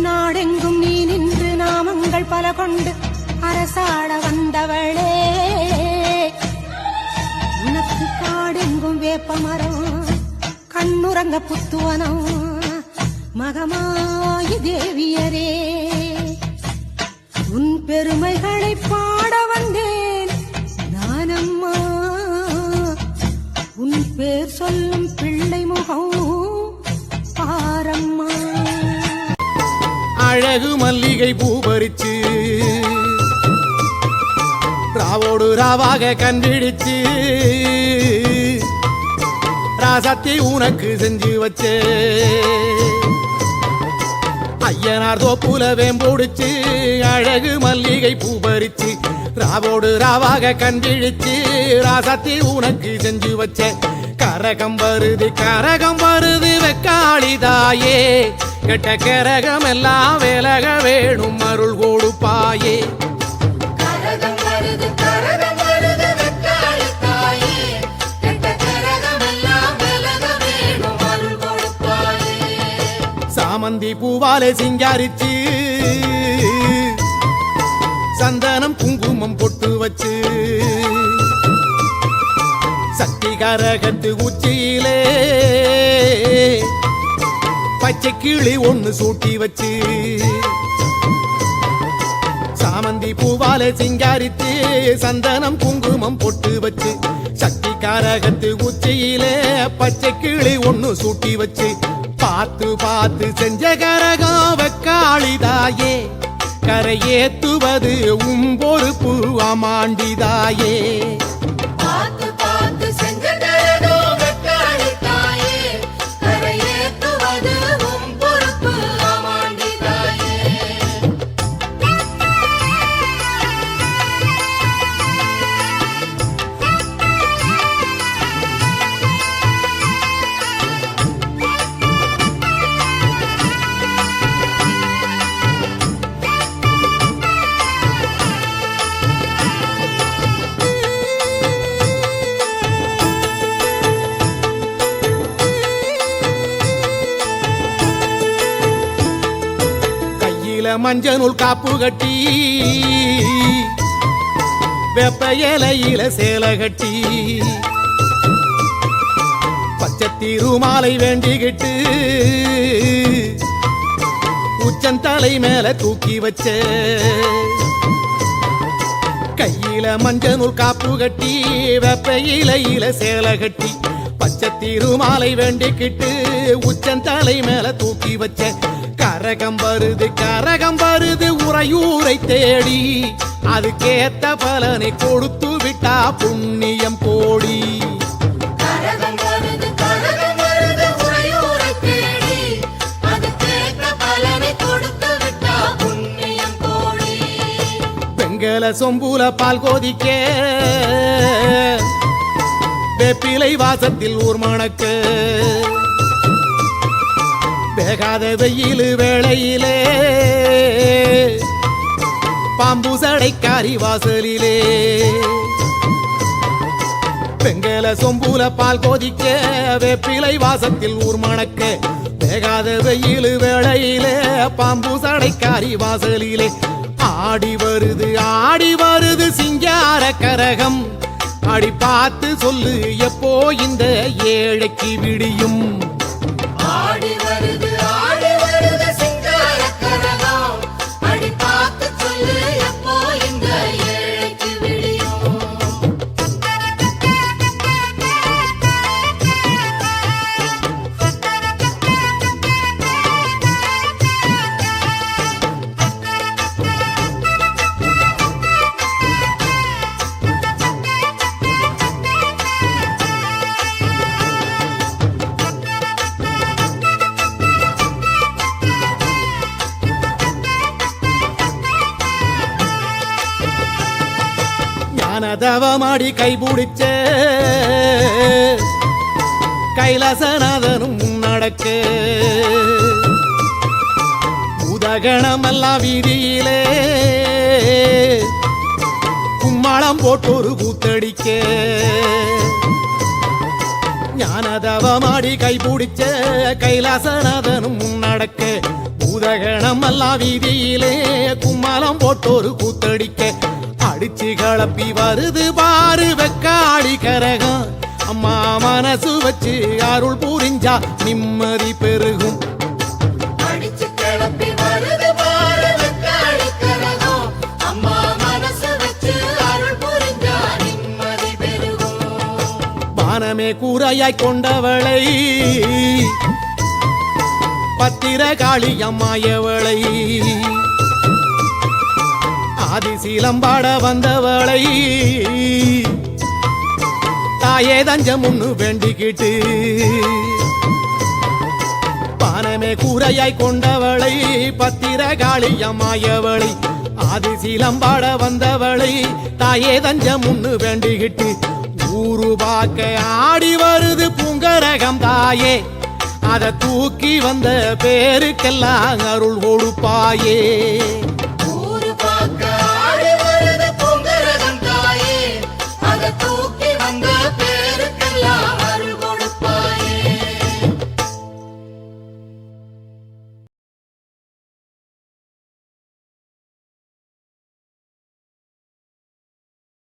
நாடெங்கும் நீ நின்று நாமங்கள் பல கொண்டு அரசாட வந்தவளே. உனக்கு காடெங்கும் வேப்ப மரம் கண்ணுறங்க புத்துவனம் மகமாயி தேவியரே. உன் பெருமைகளை பாட வந்தேன் நானம்மா. உன் பேர் சொல்ல அழகு மல்லிகை பூ பறிச்சு ராவோடு ராவாக கண்டிடிச்சு ராசத்தை உனக்கு செஞ்சு வச்சே. ஐயனார் தோப்புல வேம்புடிச்சு அழகு மல்லிகை பூ பறிச்சு ராவோடு ராவாக கண்டிழிச்சு ராசத்தை உனக்கு செஞ்சு வச்ச. கரகம் வருது கரகம் வருது வெக்காளிதாயே கரகம் வருது கரகம் வருது வெக்காளி தாயே. கெட்ட கரகமெல்லாம் விலக வேணும் அருள் கொடுப்பாயே. சாமந்தி பூவாலே சிங்காரிச்சு சந்தனம் குங்குமம் பொட்டு வச்சு சக்தி கரகத்து உச்சியிலே பச்சை கிளி ஒன்னு சூட்டி வச்சு. சாமந்தி பூவால சிங்காரித்து சந்தனம் குங்குமம் பொட்டு வச்சு. சக்தி காரகத்து உச்சியிலே பச்சை கிளி ஒன்னு சூட்டி வச்சு. பார்த்து பார்த்து செஞ்ச கரகம் வெக்காளிதாயே. கரையேத்துவது உம் பொறுப்பு அமாண்டிதாயே. மஞ்ச நூல் காப்பு கட்டி வெப்ப இலையில சேலை கட்டி பச்சை திருமாலை வேண்டிக்கிட்டு உச்சந்தலை மேல தூக்கி வச்ச கையில மஞ்சள் நூல் காப்பு கட்டி வெப்ப இலையில சேலை கட்டி பச்சை திருமாலை வேண்டிக்கிட்டு உச்சந்தலை மேல தூக்கி வச்ச கரகம் வருது கரகம் வருது உறையூரை தேடி. அதுக்கேத்த பலனை கொடுத்து விட்டா புண்ணியம் கோடி பெங்கல சொம்புல பால் கோதிக்க. வேப்பிலை வாசத்தில் ஊர் மணக்க. வேகாத வெயில் வேளையிலே பாம்பு சடைக்காரி வாசலிலே. பெங்கல சொம்புல பால் கோதிக்க வேப்பிலை வாசத்தில் ஊர் மணக்க வேகாத வெயில் வேளையிலே பாம்பு சடைக்காரி வாசலிலே. ஆடி வருது ஆடி வருது சிங்கார கரகம். அடி பார்த்து சொல்லு எப்போ இந்த ஏழைக்கு விடியும்? ஞானதவமாடி கைபிடிச்ச. கைலாசநாதனும் நடக்க. உதகணமெல்லாம் வீதியிலே. கும்மாளம் போட்டு ஒரு கூத்தடிக்க ஞானதவமாடி கைபிடிச்ச. கைலாசநாதனும் நடக்க. பூதகணம் வீதியிலே. கும்மாளம் போட்டு ஒரு கூத்தடிக்க அடிச்சு கிளப்பி வருது பாரு வெக்காளி கரகம் அம்மா மனசு வச்சு அருள் புரிஞ்சா நிம்மதி பெருகும் அடிச்சு கிளப்பி வருது பாரு வெக்காளி கரகம். அம்மா மனசு வச்சு அருள் புரிஞ்சா நிம்மதி பெருகும். வானமே கூரையாய் கொண்டவளை பத்திர காளி அம்மாயவளை ஆதிசீலம்பாட வந்தவளை. தாயே தஞ்சம் முன்னு வேண்டிக்கிட்டு பானமே கூரையாய் கொண்டவளை பத்திர காளி அம்மாயவளை ஆதிசீலம்பாட வந்தவளை தாயே தஞ்சம் முன்னு வேண்டிக்கிட்டு ஊரு பார்க்க ஆடி வருது பூங்கரகம் தாயே. அதை தூக்கி வந்த பேருக்கெல்லாம் அருள் கொடுப்பாயே